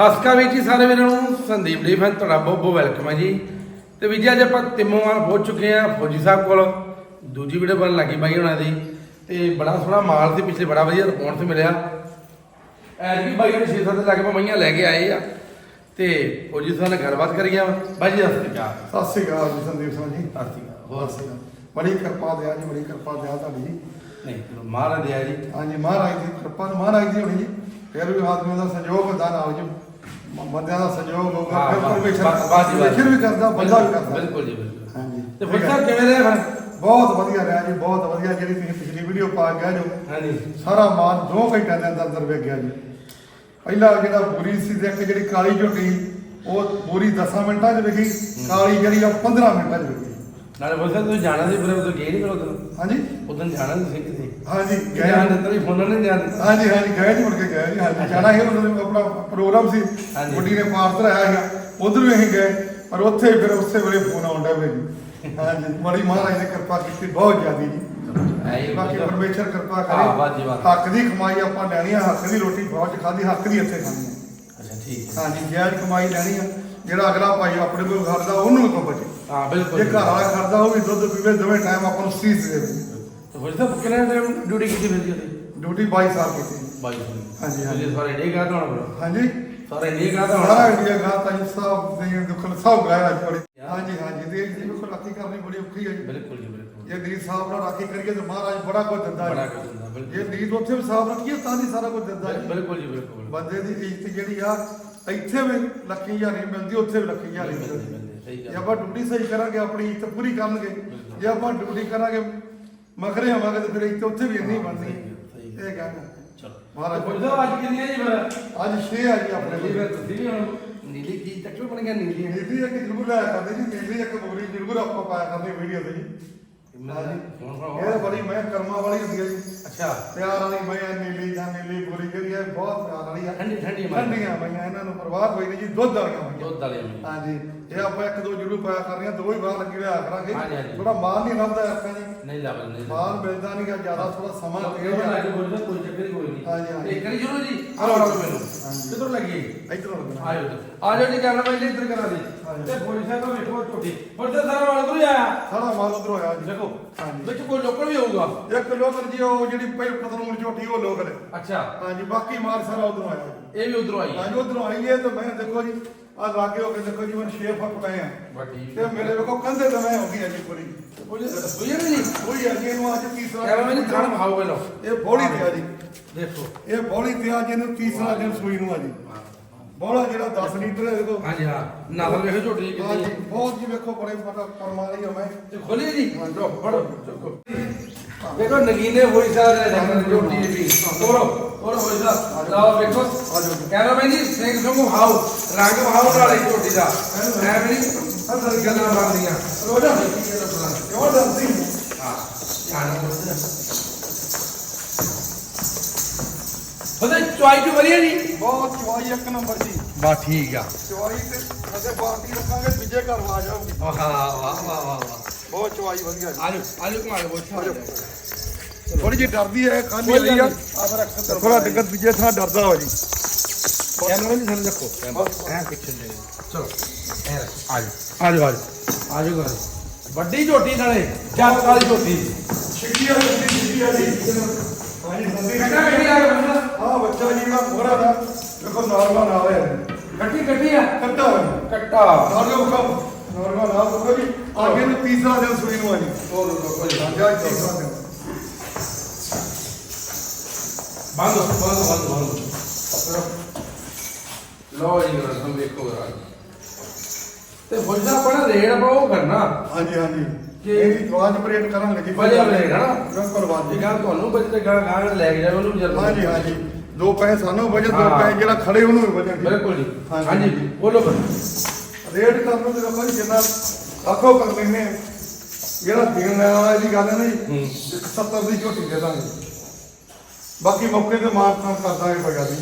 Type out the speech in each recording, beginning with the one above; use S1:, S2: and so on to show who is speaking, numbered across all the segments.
S1: ਸਤਿ ਸ਼੍ਰੀ ਅਕਾਲ ਵੀਰ ਜੀ ਸਾਰੇ ਵੀਰਾਂ ਨੂੰ। ਸੰਦੀਪ ਡੀ ਫੈਨ ਤੁਹਾਡਾ ਬਹੁਤ ਬਹੁਤ ਵੈਲਕਮ ਹੈ ਜੀ। ਤੇ ਵੀਰ ਜੀ ਅੱਜ ਆਪਾਂ ਤਿੰਮੋਵਾਲ ਪਹੁੰਚ ਚੁੱਕੇ ਆ ਫੌਜੀ ਸਾਹਿਬ ਕੋਲ। ਦੂਜੀ ਵੀਡੀਓ ਬਣ ਲੱਗੀ ਬਾਈ ਉਹਨਾਂ ਦੀ। ਤੇ ਬੜਾ ਸੋਹਣਾ ਮਾਲ ਸੀ ਪਿਛਲੇ ਬੜਾ ਵਧੀਆ ਰਿਸਪੌਂਸ ਮਿਲਿਆ। ਐਰ ਵੀ ਬਾਈ ਨੇ 6-7 ਲੱਖ ਮਈਆਂ ਲੈ ਕੇ ਆਏ ਆ। ਤੇ ਫੌਜੀ ਸਾਹਿਬ ਨਾਲ ਗੱਲਬਾਤ ਕਰੀ ਆ। ਬਾਈ ਜੀ ਸਤਿ ਸ਼੍ਰੀ ਅਕਾਲ।
S2: ਸਤਿ ਸ੍ਰੀ ਅਕਾਲ ਜੀ ਸੰਦੀਪ ਸਿੰਘ ਜੀ।
S1: ਸਤਿ ਸ਼੍ਰੀ ਅਕਾਲ। ਹੋਰ
S2: ਸਤਿ ਸ੍ਰੀ ਅਕਾਲ ਬੜੀ ਕਿਰਪਾ ਦਿਆ ਜੀ ਬੜੀ ਕਿਰਪਾ ਦਿਆ ਤੁਹਾਡੀ ਜੀ।
S1: ਨਹੀਂ ਮਹਾਰਾਜ ਦਿਆ ਜੀ।
S2: ਹਾਂਜੀ ਮਹਾਰਾਜ ਦੀ ਕਿਰਪਾ ਮਹਾਰਾਜ ਦੀ ਹੋਣੀ ਜੀ। ਫਿਰ ਵੀ ਆਦਮੀ ਦਾ ਸੰਯੋਗ ਹੁੰਦਾ ਨਾਲ ਜੀ। ਬੰਦਿਆਂ ਦਾ ਸੰਯੋਗ ਹੋਊਗਾ
S1: ਹਾਂ,
S2: ਫਿਰ ਪਰਮੇਸ਼ਰ
S1: ਬਸ- ਬਸ ਜੀ, ਬਸ।
S2: ਪਰਮੇਸ਼ਰ ਵੀ ਕਰਦਾ ਬੰਦਾ ਵੀ ਕਰਦਾ।
S1: ਬਿਲਕੁਲ ਜੀ ਬਿਲਕੁਲ।
S2: ਹਾਂਜੀ।
S1: ਤੇ ਸਾਹਿਬ ਕਿਵੇਂ ਰਿਹਾ ਫਿਰ?
S2: ਬਹੁਤ ਵਧੀਆ ਰਿਹਾ ਜੀ ਬਹੁਤ ਵਧੀਆ ਜਿਹੜੀ ਤੁਸੀਂ ਪਿਛਲੀ ਵੀਡੀਓ ਪਾ ਗਿਆ ਜੋ
S1: ਹਾਂਜੀ।
S2: ਸਾਰਾ ਮਾਲ 2 ਘੰਟਿਆਂ ਦੇ ਅੰਦਰ ਅੰਦਰ ਵੇਖ ਗਿਆ ਜੀ। ਪਹਿਲਾ ਜਿਹੜਾ ਬੂਰੀ ਸੀ ਤੇ ਇੱਕ ਜਿਹੜੀ ਕਾਲੀ ਝੋਟੀ ਉਹ ਬੂਰੀ 10 ਮਿੰਟਾਂ 'ਚ ਵਿਕੀ ਕਾਲੀ ਜਿਹੜੀ ਆ 15 ਮਿੰਟਾਂ 'ਚ ਵਿਕੀ
S1: ਨਾਲੇ ਸਾਹਿਬ ਤੁਸੀਂ ਜਾਣਾ ਸੀ ਫਿਰ ਉਦੋਂ ਗਏ ਨਹੀਂ ਫਿਰ ਉਦੋਂ?
S2: ਹਾਂਜੀ।
S1: ਉਦੋਂ ਜਾਣਾ ਸੀ ਕਿਤੇ
S2: ਹਾਂਜੀ ਗਏ
S1: ਦਿੱਤਾ ਵੀ ਫੋਨਾਂ ਨੇ ਗਿਆਨ ਦਿੱਤਾ?
S2: ਹਾਂਜੀ ਹਾਂਜੀ ਗਏ ਜੀ ਮੁੜ ਕੇ ਗਏ ਜੀ ਹਾਂਜੀ ਜਾਣਾ ਸੀ ਉਹਨਾਂ ਦਾ ਆਪਣਾ ਪ੍ਰੋਗਰਾਮ ਸੀ। ਗੁੱਡੀ ਨੇ ਪਾਰਸਲ ਆਇਆ ਸੀਗਾ। ਉਧਰ ਵੀ ਅਸੀਂ ਗਏ ਪਰ ਉੱਥੇ ਫਿਰ ਉਸੇ ਵੇਲੇ ਫੋਨ ਆਉਂਦਾ ਵੇ ਜੀ। ਹਾਂਜੀ ਬੜੀ ਮਹਾਰਾਜ ਨੇ ਕਿਰਪਾ ਕੀਤੀ ਬਹੁਤ ਜ਼ਿਆਦੀ ਜੀ। ਬਾਕੀ ਪਰਮੇਸ਼ਰ ਕਿਰਪਾ ਕਰੇ।
S1: ਵਾਹ।
S2: ਹੱਕ ਦੀ ਕਮਾਈ ਆਪਾਂ ਲੈਣੀ ਆ ਹੱਕ ਦੀ ਰੋਟੀ ਫੌਜ ਖਾਦੀ ਹੱਕ ਦੀ ਇੱਥੇ ਖਾਣੀ ਆ।
S1: ਅੱਛਾ ਠੀਕ ਹੈ।
S2: ਹਾਂਜੀ ਜਾਇਜ਼ ਕਮਾਈ ਲੈਣੀ ਆ। ਜਿਹੜਾ ਅਗਲਾ ਭਾਈ ਆਪਣੇ ਕੋਲ ਖੜਦਾ ਉਹਨੂੰ ਵੀ ਕੋ ਬਚੇ?
S1: ਹਾਂ
S2: ਜੇ
S1: ਬਿਲਕੁਲ।
S2: ਘਰ ਵਾਲਾ ਖੜਦਾ ਉਹ ਵੀ ਦੁੱਧ ਪੀਵੇ ਦੋਵੇਂ ਟਾਈਮ ਆਪਾਂ ਨੂੰ ਸੀਸ ਦੇਵੇ
S1: ਤੇ ਫੌਜੀ ਸਾਹਿਬ ਕਿੰਨਾ ਟਾਈਮ ਡਿਊਟੀ ਕੀਤੀ ਫਿਰ ਜੀ ਉਹਦੀ?
S2: ਡਿਊਟੀ 22 ਸਾਲ ਕੀਤੀ।
S1: ਬਾਈ
S2: ਹਾਂਜੀ, ਹਾਂਜੀ।
S1: ਤੁਸੀਂ ਸਾਰੇ ਡੇ ਕਹਤਾ ਹੋਣਾ
S2: ਹਾਂਜੀ।
S1: ਸਾਰੇ ਡੇ ਕਹਤਾ
S2: ਸਾਰਾ
S1: ਹੋਣਾ
S2: ਇੰਡੀਆ ਗਾਤਾ ਜੀ ਸਾਹਿਬ ਦੇ ਦੁੱਖਲ ਸਭ ਗਾਇਆ ਅੱਜ ਬੜੀ। ਹਾਂਜੀ ਹਾਂਜੀ। ਤੇ ਜੀ ਵੇਖੋ ਰਾਖੀ ਕਰਨੀ ਬੜੀ ਔਖੀ ਹੈ ਜੀ।
S1: ਬਿਲਕੁਲ ਜੀ ਬਿਲਕੁਲ।
S2: ਜੇ ਨੀਤ ਸਾਹਿਬ ਨਾਲ ਰਾਖੀ ਕਰੀਏ ਤਾਂ ਮਹਾਰਾਜ ਬੜਾ ਕੁਝ ਦਿੰਦਾ
S1: ਬੜਾ
S2: ਜੇ
S1: ਬਿਲਕੁਲ।
S2: ਨੀਤ ਉੱਥੇ ਵੀ ਸਾਫ਼ ਰੱਖੀਏ ਤਾਂ ਹੀ ਸਾਰਾ ਕੁਝ ਦਿੰਦਾ ਹੈ
S1: ਬਿਲਕੁਲ ਜੀ ਬਿਲਕੁਲ।
S2: ਬੰਦੇ ਦੀ ਇੱਜ਼ਤ ਜਿਹੜੀ ਆ ਇੱਥੇ ਵੀ ਲੱਖੀ ਹਜ਼ਾਰੀ ਮਿਲਦੀ ਉੱਥੇ ਵੀ ਲੱਖੀ ਹਜ਼ਾਰੀ
S1: ਮਿਲਦੀ, ਸਹੀ ਗੱਲ।
S2: ਜੇ ਆਪਾਂ ਡਿਊਟੀ ਸਹੀ ਕਰਾਂਗੇ ਆਪਣੀ ਇੱਜ਼ਤ ਪੂਰੀ ਕਰਨਗੇ। ਜੇ ਆਪਾਂ ਡਿਊਟੀ ਕਰਾਂਗੇ ਮਖਰੇ ਆਵਾਂਗੇ ਤਾਂ ਫਿਰ ਇੱਜ਼ਤ ਉੱਥੇ ਵੀ ਇੰਨੀ ਬਣਨੀ
S1: ਸਹੀ
S2: ਇਹ ਗੱਲ।
S1: ਚਲੋ।
S2: ਮਹਾਰਾਜ
S1: ਸਾਹਿਬ ਅੱਜ ਕਿੰਨੀ ਹੈ ਜੀ ਫਿਰ?
S2: ਅੱਜ 6 ਆ ਜੀ ਆਪਣੇ ਲਈ
S1: ਫਿਰ ਤੁਸੀਂ ਵੀ ਹੁਣ ਨੀਲੀ ਕੀ ਚੱਕਰ ਬਣ ਗਿਆ ਨੀਲੀ
S2: ਨੀਲੀ ਇੱਕ ਜ਼ਰੂਰ ਲਾਇਆ ਕਰਦੇ ਜੀ ਨੀਲੀ ਇੱਕ ਬੋਰੀ ਜ਼ਰੂਰ ਆਪਾਂ ਪਾਇਆ ਕਰਦੇ ਵੀਡੀਓ ਤੇ ਜੀ। ਇਹ ਬੜੀ ਮੈਂ ਕਰਮਾਂ ਵਾਲੀ ਹੁੰਦੀ ਹੈ ਜੀ।
S1: ਅੱਛਾ।
S2: ਪਿਆਰ ਵਾਲੀ ਮੈਂ ਨੀਲੀ ਜਾਂ ਨੀਲੀ ਬੋਰੀ ਜਿਹੜੀ ਹੈ ਬਹੁਤ ਪਿਆਰ ਵਾਲੀ ਆ
S1: ਠੰਡੀ ਠੰਡੀ ਮਾਰ।
S2: ਠੰਡੀਆਂ ਮਈਆਂ ਇਹਨਾਂ ਨੂੰ ਪਰਵਾਹ ਕੋਈ ਨਹੀਂ ਜੀ ਦੁੱਧ ਵਾਲੀਆਂ
S1: ਦੁੱਧ ਵਾਲੇ ਮੀਂਹ।
S2: ਹਾਂਜੀ ਇਹ ਆਪਾਂ ਇੱਕ ਦੋ ਜ਼ਰੂਰ ਪਾਇਆ ਕਰਨੀਆਂ ਦੋ ਹੀ ਬਾਹਰ ਲੱਗੀ ਹੋਇਆ ਕਰਾਂਗੇ। ਥੋੜਾ ਮਾਲ ਨਹੀਂ ਲੱਭਦਾ ਆਪਾਂ ਜੀ।
S1: ਨਹੀਂ ਲੱਭ ਨਹੀਂ
S2: ਮਾਲ ਮਿਲਦਾ ਨਹੀਂ ਜ਼ਿਆਦਾ ਥੋੜਾ ਸਮਾਂ
S1: ਇਹ
S2: ਲੱਗੇਗਾ
S1: ਕੇ ਬੋਲਦਾ ਕੋਈ ਚੱਕਰ ਹੀ ਕੋਈ ਨਹੀਂ।
S2: ਹਾਂਜੀ, ਹਾਂਜੀ।
S1: ਇਹ ਕਰੀ ਜਰੂਰ ਜੀ। ਆ ਲਓ ਮੈਨੂੰ। ਕਿਧਰੋਂ ਲੱਗੀ?
S2: ਇਧਰੋਂ ਲੱਗਣਾ
S1: ਆਜੋ ਜੀ। ਕੈਮਰਾ ਮੈਨ ਇੱਧਰ ਕਰਾ ਦੇ। ਤੇ ਪੁਲਿਸ ਸਾਹਿਬ ਨੂੰ ਵੇਖੋ ਝੋਟੀ। ਪੁਲਿਸ ਦਾ ਸਾਰਾ ਵਾਲ ਕੋਈ ਆਇਆ।
S2: ਸਾਰਾ ਮਾਲ ਉਧਰੋਂ ਆਇਆ ਜੀ।
S1: ਦੇਖੋ
S2: ਹਾਂਜੀ।
S1: ਵਿੱਚ ਕੋਈ ਲੋਕਲ ਵੀ ਹੋਊਗਾ?
S2: ਇੱਕ ਲੋਕਲ ਜੀ ਉਹ ਜਿਹੜੀ ਪਹਿਲ ਪਤਲੂਣ ਝੋਟੀ ਉਹ ਲੋਕਲ ਹੈ।
S1: ਅੱਛਾ।
S2: ਹਾਂਜੀ ਬਾਕੀ ਮਾਲ ਸਾਰਾ ਉਧਰੋਂ ਆਇਆ ਜੀ।
S1: ਇਹ ਵੀ ਉਧਰੋਂ ਆਈ ਹੈ?
S2: ਹਾਂਜੀ ਉਧਰੋਂ ਆਈ ਹੈ ਤੇ ਮੈਂ ਦੇਖੋ ਜੀ ਆ ਲਾਗੇ ਹੋ ਕੇ ਦੇਖੋ ਜੀ ਮੈਨੂੰ 6 ਫੁੱਟ ਪਏ ਆ।
S1: ਵੱਡੀ
S2: ਤੇ ਮੇਰੇ ਵੇਖੋ ਕੰਧੇ ਹੋ ਗਈ ਆ ਜੀ ਪੂਰੀ।
S1: ਨਹੀਂ
S2: ਕੋਈ ਅੱਜ ਤੀਸਰਾ
S1: ਮੈਨ ਪਹਿਲੋ।
S2: ਇਹ ਬੋਲੀ ਤੇ ਆ ਜੀ।
S1: ਦੇਖੋ।
S2: ਇਹ ਬੋਲੀ ਤੇ ਆ ਜੀ ਇਹਨੂੰ ਤੀਸਰਾ ਦਿਨ ਸੂਈ ਨੂੰ ਆ ਜੀ। ਬੋਲਾ ਜਿਹੜਾ 10 ਲੀਟਰ ਹੈ ਦੇਖੋ।
S1: ਹਾਂਜੀ ਹਾਂ। ਨਸਲ ਵੇਖੋ ਝੋਟੀ ਕਿੰਨੀ
S2: ਜੀ
S1: ਹੈ।
S2: ਬਹੁਤ ਜੀ ਵੇਖੋ ਬੜੇ ਪਤਾ ਆ ਮੈਂ।
S1: ਤੇ ਖੋਲੀ ਜੀ? ਲੋ ਫੜੋ ਚੁੱਕੋ ਦੇਖੋ ਨਗੀਨੇ ਹੋਈ ਦੇ ਦੇਖੋ ਝੋਟੀ ਵੀ। ਤੋੜੋ ਤੋੜੋ ਹੋਈ ਸਾਹਿਬ ਲਾਓ ਵੇਖੋ। ਕਹਿੰਦਾ ਮੈਂ ਜੀ ਸਿੰਘ ਸੰਗੂ ਹਾਉ ਰੰਗ ਹਾਉ ਵਾਲੀ ਝੋਟੀ ਦਾ। ਐ ਵੀ ਨਹੀਂ ਗੱਲਾਂ ਬਣਦੀਆਂ। ਰੋਜ਼ਾ ਇਹ
S2: ਕਿਉਂ ਡਰਦੀ?
S1: ਹਾਂ ਧਿਆਨ ਉਹਦੇ ਚੁਆਈ ਚੁ ਵਧੀਆ ਜੀ?
S2: ਬਹੁਤ ਚਵਾਈ ਇੱਕ ਨੰਬਰ ਜੀ।
S1: ਬਾ ਠੀਕ ਆ।
S2: ਚਵਾਈ ਤੇ ਅਗੇ ਬਾਲਟੀ ਰੱਖਾਂਗੇ ਦੂਜੇ ਘਰ ਆ ਜਾਊਗੀ।
S1: ਵਾਹ ਵਾਹ ਵਾਹ ਵਾਹ ਵਾਹ।
S2: ਬਹੁਤ ਚਵਾਈ ਵਧੀਆ ਜੀ।
S1: ਆਜੋ ਆਜੋ ਘੁਮਾ ਕੇ ਬੋਲ
S2: ਥੋੜੀ ਜਿਹੀ ਡਰਦੀ ਹੈ ਖਾਲੀ
S1: ਕੋਈ ਗੱਲ
S2: ਆ।
S1: ਨਹੀਂ।
S2: ਆ ਫਿਰ ਅਕਸਰ ਥੋੜਾ ਡਿੱਗਤ ਦੂਜੇ ਥਾਂ ਡਰਦਾ ਹੋ ਜੀ।
S1: ਕੈਮਰਾ ਨਹੀਂ ਸਾਨੂੰ ਰੱਖੋ। ਐ ਪਿੱਛੇ ਲੈ ਚਲੋ ਐ ਆਜੋ ਆਜੋ ਆਜੋ। ਆਜੋ ਘਰ। ਵੱਡੀ ਝੋਟੀ ਨਾਲੇ ਜੱਟ ਵਾਲੀ ਝੋਟੀ।
S2: ਛਿੱਕੀ ਜੀ ਛਿੱਕੀ ਆ ਜੀ ਹਾਂਜੀ ਸੰਦੀ
S1: ਕੱਟਾ ਕੱਟੀ ਆ ਕੇ ਬੰਦਾ
S2: ਆ ਬੱਚਾ ਜੀ ਦਾ ਮੋਹਰਾ ਦਾ ਦੇਖੋ ਨਾਰਮਲ ਨਾਲ ਹੈ।
S1: ਕੱਟੀ ਕੱਟੀ ਆ?
S2: ਕੱਟਾ ਹੋਇਆ।
S1: ਕੱਟਾ।
S2: ਨਾਲ ਲੋ ਕਾ ਨਾਰਮਲ ਨਾਲ ਦੇਖੋ ਜੀ। ਅੱਗੇ ਨੂੰ ਤੀਸਰਾ ਦਿਨ ਸੂਈ ਨੂੰ ਆ ਜੀ।
S1: ਹੋਰ ਲੋਕੋ ਜੀ
S2: ਜਾ ਤੀਸਰਾ ਦਿਨ।
S1: ਬੰਦ ਬੰਦ ਬੰਦ ਬੰਦ ਲੋ ਜੀ ਗਰ ਹਮ ਵੇਖੋ ਗਰ ਤੇ ਆਪਣਾ ਰੇਡ ਆਪਾਂ ਉਹ ਕਰਨਾ।
S2: ਹਾਂਜੀ ਹਾਂਜੀ। ਇਹ ਵੀ ਆਵਾਜ਼ ਬਰੇਟ ਕਰਨ ਲੱਗੀ
S1: ਵਧੀਆ ਬਣੇਗਾ ਨਾ
S2: ਬਿਲਕੁਲ ਵਾਜੀ
S1: ਇਹ ਗੱਲ ਤੁਹਾਨੂੰ ਬੱਚੇ ਗਾਂ ਗਾਂ ਲੈ ਕੇ ਜਾਵੇ ਉਹਨੂੰ ਜਲਦੀ
S2: ਹਾਂਜੀ ਹਾਂਜੀ। ਦੋ ਪੈਸੇ ਸਾਨੂੰ ਵਜਨ ਦੋ। ਪੈਸੇ ਜਿਹੜਾ ਖੜੇ ਉਹਨੂੰ ਵੀ ਵਜਨ
S1: ਬਿਲਕੁਲ ਜੀ।
S2: ਹਾਂਜੀ।
S1: ਬੋਲੋ
S2: ਰੇਟ ਕਰਨ ਨੂੰ ਤੇ ਜੀ ਜਿੰਨਾ ਆਖੋ ਕਰ ਲੈਨੇ ਜਿਹੜਾ ਦੇਣ ਵਾਲਾ ਦੀ ਗੱਲ ਹੈ ਨਾ ਜੀ
S1: ਹੂੰ।
S2: ਇੱਕ 70 ਦੀ ਝੋਟੀ ਦੇ ਦਾਂਗੇ। ਬਾਕੀ ਮੌਕੇ ਤੇ ਮਾਰ ਕੰਮ ਕਰ ਦਾਂਗੇ ਕੋਈ ਗੱਲ ਨਹੀਂ।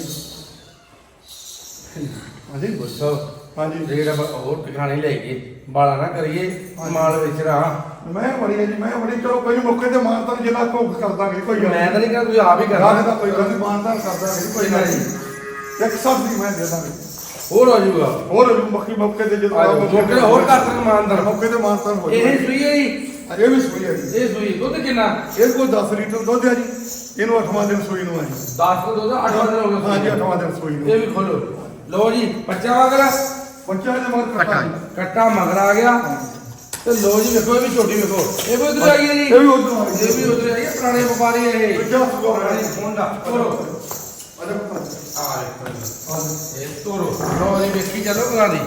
S2: ਹਾਂਜੀ।
S1: ਗੁੱਸਾ
S2: ਹਾਂਜੀ।
S1: ਰੇਡ ਆਪਾਂ ਹੋਰ ਟਿਕਾਣੇ ਲੈ ਗਏ ਬਾਲਾ ਨਾ ਕਰੀਏ ਮਾਲ ਵਿੱਚ ਰਹਾ।
S2: ਮੈਂ ਬੜੀ ਹੈ ਜੀ ਮੈਂ ਬੜੀ ਚਲੋ ਕੋਈ ਨੀ, ਮੌਕੇ ਤੇ ਮਾਰ ਤਾਂ ਜਿੰਨਾ ਭੁੱਖ ਕਰ ਦਾਂਗੇ ਕੋਈ ਗੱਲ
S1: ਮੈਂ ਤਾਂ ਨਹੀਂ ਕਹਿੰਦਾ ਤੁਸੀਂ ਆਪ ਹੀ
S2: ਰਾਜ ਦਾ
S1: ਕਰਨਾ
S2: ਕੋਈ ਗੱਲ ਨਹੀਂ ਮਾਨਦਾਰ ਕਰ ਦਾਂਗੇ ਕੋਈ ਗੱਲ ਨਹੀਂ। ਇੱਕ ਸਭ ਦੀ ਮੈਂ ਦੇ ਦਾਂਗੇ।
S1: ਹੋਰ ਆ ਜਾਊਗਾ।
S2: ਹੋਰ ਮੱਖੀ ਮੌਕੇ ਤੇ ਜਦੋਂ
S1: ਆ ਜਾਓ, ਮੌਕੇ ਤੇ ਹੋਰ ਘੱਟ ਤੱਕ ਮਾਨਦਾਰ।
S2: ਮੌਕੇ ਤੇ ਮਾਨਦਾਰ ਹੋ
S1: ਇਹ
S2: ਜਾਊਗਾ।
S1: ਸੂਈ ਹੈ ਜੀ?
S2: ਇਹ ਵੀ ਸੂਈ ਹੈ ਜੀ।
S1: ਇਹ ਸੂਈ ਦੁੱਧ ਕਿੰਨਾ?
S2: ਇਹ ਕੋਲ 10 ਲੀਟਰ ਦੁੱਧ ਹੈ ਜੀ। ਇਹਨੂੰ 8ਵਾਂ ਦਿਨ ਸੂਈ ਨੂੰ ਹੈ ਜੀ।
S1: 10 ਤੋਂ ਦੁੱਧ 8 ਦਿਨ ਹੋ ਗਏ
S2: ਹਾਂਜੀ 8ਵਾਂ ਦਿਨ ਸੂਈ ਨੂੰ।
S1: ਇਹ ਵੀ ਖੋਲੋ। ਲਓ ਜੀ ਬੱਚਾ ਵਗਰਾ
S2: ਬੱਚਾ ਇਹਦੇ ਮਗਰ ਕੱਟਾ ਜੀ।
S1: ਕੱਟਾ ਮਗਰ ਆ ਗਿਆ। ਤੇ ਲਓ ਜੀ ਵੇਖੋ ਇਹ ਵੀ ਛੋਟੀ ਵੇਖੋ। ਇਹ ਵੀ ਉਧਰ ਆਈ ਹੈ ਜੀ।
S2: ਇਹ ਵੀ ਉੱਧਰੋਂ ਆ ਗਈ।
S1: ਇਹ ਵੀ ਉਧਰ ਆਈ ਹੈ ਪੁਰਾਣੇ ਵਪਾਰੀ ਹੈ ਇਹ।
S2: ਦੂਜਾ ਸੂਆ
S1: ਪੁਰਾਣੀ
S2: ਜੀ।
S1: ਮੁੰਡਾ ਤੋਰੋ
S2: ਅਜਾ
S1: ਆ ਇਹ ਤੋਰੋ ਲਓ ਜੀ ਵੇਖੀ ਚੱਲੋ ਕਰਾ ਦੀ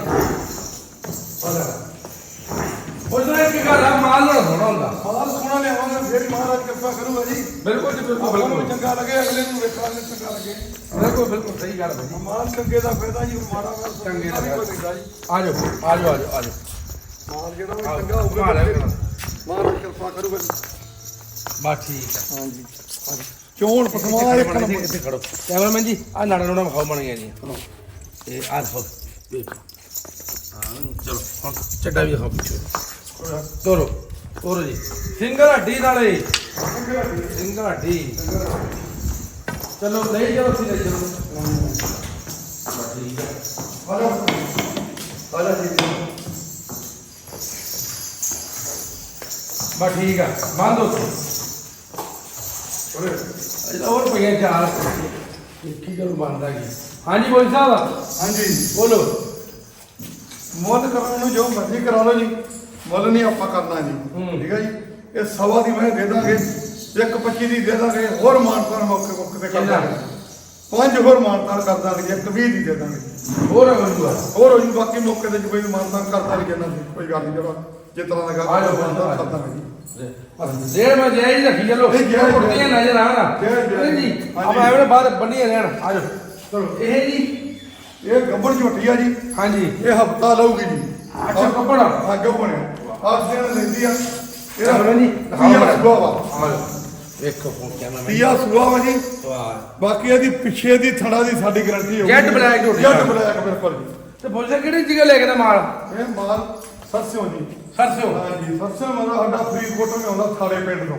S1: ਉਹਦਾ ਇੱਕ ਗੱਲ ਆ ਮਾਲ ਨਾ ਹੋਣਾ ਹੁੰਦਾ।
S2: ਮਾਲ ਸੋਹਣਾ ਲਿਆਵਾਂਗੇ ਫੇਰ ਹੀ ਮਹਾਰਾਜ ਕਿਰਪਾ ਕਰੂਗਾ ਜੀ।
S1: ਬਿਲਕੁਲ ਜੀ ਬਿਲਕੁਲ
S2: ਆਪਾਂ ਨੂੰ
S1: ਬਿਲਕੁਲ।
S2: ਚੰਗਾ ਲੱਗੇ ਅਗਲੇ ਨੂੰ ਵੇਖਾਂਗੇ ਚੰਗਾ ਲੱਗੇ।
S1: ਬਿਲਕੁਲ ਬਿਲਕੁਲ ਸਹੀ ਗੱਲ ਹੈ ਜੀ।
S2: ਮਾਲ ਚੰਗੇ ਦਾ ਫਾਇਦਾ ਜੀ ਮਾੜਾ ਮਾਲ
S1: ਚੰਗੇ ਦਾ
S2: ਦਾ ਕੋਈ ਫਾਇਦਾ ਜੀ।
S1: ਆ ਜਾਓ ਆ ਜਾਓ ਆ ਜਾਓ ਆ ਜਾਓ।
S2: ਮਾਲ ਜਿਹੜਾ ਵੀ
S1: ਆਓ,
S2: ਚੰਗਾ ਹੋਊਗਾ
S1: ਮਾਲ ਹੈ
S2: ਫਿਰ
S1: ਕਿਹੜਾ?
S2: ਮਹਾਰਾਜ ਕਿਰਪਾ ਕਰੂਗਾ ਜੀ।
S1: ਬਸ ਠੀਕ ਹੈ
S2: ਹਾਂਜੀ। ਚੋਣ ਇੱਕ
S1: ਇੱਥੇ ਖੜੋ। ਕੈਮਰਾਮੈਨ ਜੀ ਆ ਨਾੜਾ ਬਣ ਗਿਆ ਜੀ ਆ ਦੇਖੋ ਦੇਖੋ ਹਾਂ ਚਲੋ ਹੁਣ ਚੱਡਾ ਵੀ ਖਾਓ ਪਿੱਛੇ। ਤੋਰੋ। ਤੋਰੋ ਜੀ। ਸਿੰਗਲ ਹੱਡੀ ਨਾਲੇ। ਸਿੰਗਲ ਹੱਡੀ ਚਲੋ ਲੈ ਜਾਓ ਤੁਸੀਂ ਲੈ ਜਾਓ। ਠੀਕ ਹੈ ਆ ਬੰਦ ਹੋ ਹੋਰ ਪਈਆਂ ਚਾਰ। ਬੰਦ ਆ ਗਈ। ਹਾਂਜੀ ਬੋਲ ਸਾਹਿਬ।
S2: ਹਾਂਜੀ।
S1: ਬੋਲੋ।
S2: ਮੁੱਲ ਕਰਨ ਨੂੰ ਜੋ ਮਰਜ਼ੀ ਕਰਾ ਲਓ ਜੀ। ਮੁੱਲ ਨਹੀਂ ਆਪਾਂ ਕਰਨਾ ਜੀ।
S1: ਹੂੰ।
S2: ਠੀਕ ਹੈ ਜੀ? ਇਹ ਸਵਾ ਦੀ ਮੈਂ ਦੇ ਦਾਂਗੇ ਇੱਕ 25 ਦੀ ਦੇ ਦਾਂਗੇ ਹੋਰ ਮਾਨਤਾਨ ਮੌਕੇ ਮੌਕੇ ਤੇ ਕਰ? ਦਾਂਗੇ। ਪੰਜ ਹੋਰ ਮਾਨਤਾਨ ਕਰ ਦਾਂਗੇ ਜੀ, ਇੱਕ 20 ਦੀ ਦੇ ਦਾਂਗੇ।
S1: ਹੋਰ ਹੋ ਜੂਗਾ।
S2: ਹੋਰ ਹੋ ਜੀ ਬਾਕੀ ਮੌਕੇ ਤੇ ਕੋਈ ਮਾਨਤਾਨ ਕਰਦਾ ਨਹੀਂ ਕਿੰਨਾ ਜੀ ਕੋਈ ਗੱਲ ਨਹੀਂ ਜਿਹੜਾ ਜਿਸ ਤਰ੍ਹਾਂ ਦਾ ਗੱਲ
S1: ਆ
S2: ਕਰ
S1: ਜਾਓ।
S2: ਦਾਂਗੇ ਜੀ।
S1: ਦੇਰ ਮੈਂ ਜਾਈ ਰੱਖੀ ਚਲੋ। ਕੁੜਤੀਆਂ ਨਜ਼ਰ ਆਣਾ। ਜੀ। ਆਪਾਂ ਐਵੇਂ ਬਾਹਰ ਬੰਨੀਆਂ ਰਹਿਣ। ਆ ਜਾਓ। ਚਲੋ। ਇਹ ਜੀ।
S2: ਇਹ ਗੱਬੜ ਝੋਟੀ ਆ ਜੀ।
S1: ਹਾਂਜੀ।
S2: ਇਹ ਹਫਤਾ ਲਊਗੀ ਜੀ।
S1: ਅੱਛਾ, ਆ।
S2: ਹਾਂ ਗੱਬੜ ਆਪ ਜਿਹੜਾ ਲੈਂਦੀ ਆ
S1: ਕੈਮਰਾ ਜੀ
S2: ਤੀਆ ਸੂਆ ਵਾ।
S1: ਵੇਖੋ ਫੋਨ ਕੈਮਰਾ
S2: ਤੀਆ ਸੂਆ ਵਾ ਜੀ।
S1: ਵਾਹ।
S2: ਬਾਕੀ ਇਹਦੀ ਪਿੱਛੇ ਦੀ ਥੜਾ ਦੀ ਸਾਡੀ ਗਾਰੰਟੀ ਹੋਊਗੀ।
S1: Jet black ਝੋਟੀ
S2: ਜੈਟ
S1: ਨਾਲ।
S2: ਬਲੈਕ ਬਿਲਕੁਲ ਜੀ।
S1: ਤੇ ਬੋਲ ਸਰ ਕਿਹੜੀ ਜਗ੍ਹਾ ਲੈ ਕੇ ਦਾ ਮਾਲ?
S2: ਇਹ ਮਾਲ ਸਰਸਿਓ ਜੀ।
S1: ਸਰਸਿਓ
S2: ਹਾਂਜੀ ਸਰਸਿਓ ਮਤਲਬ ਸਾਡਾ ਫਰੀਦਕੋਟ ਵਿੱਚ ਆਉਂਦਾ ਥਾੜੇ ਪਿੰਡ ਤੋਂ।